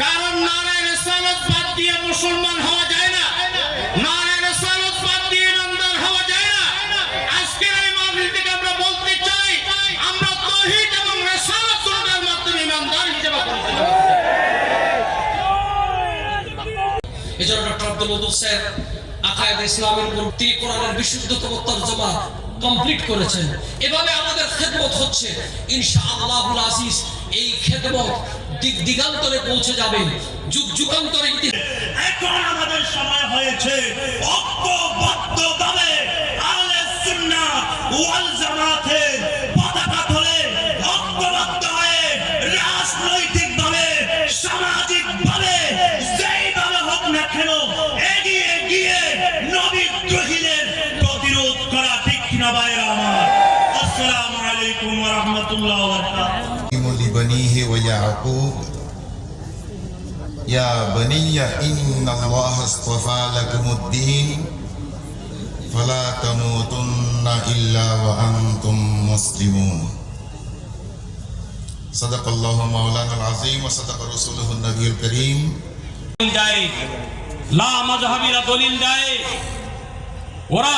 কারণ নারায় রিসালাত বাদ দিয়ে মুসলমান হওয়া স্যার আকায়েদ ইসলামের উপর কোরআনের বিশুদ্ধতম তর্জমা কমপ্লিট করেছেন। এভাবে আমাদের খেদমত হচ্ছে। ইনশাআল্লাহুল আজিজ এই খেদমত দিক দিগান্তরে পৌঁছে যাবে, যুগ যুগান্তরে এখন আমাদের সময় হয়েছে। আসসালামু আলাইকুম ওয়া রাহমাতুল্লাহি ওয়া বারাকাতুহু لبنيه ويعقوب يا بني إن الله اصطفى لكم الدين فلا تموتن إلا وأنتم مسلمون صدق الله مولانا العظيم وصدق رسوله النبي الكريم দলিল দেয় লা মাজহাবিরা দলিল দেয় ওরা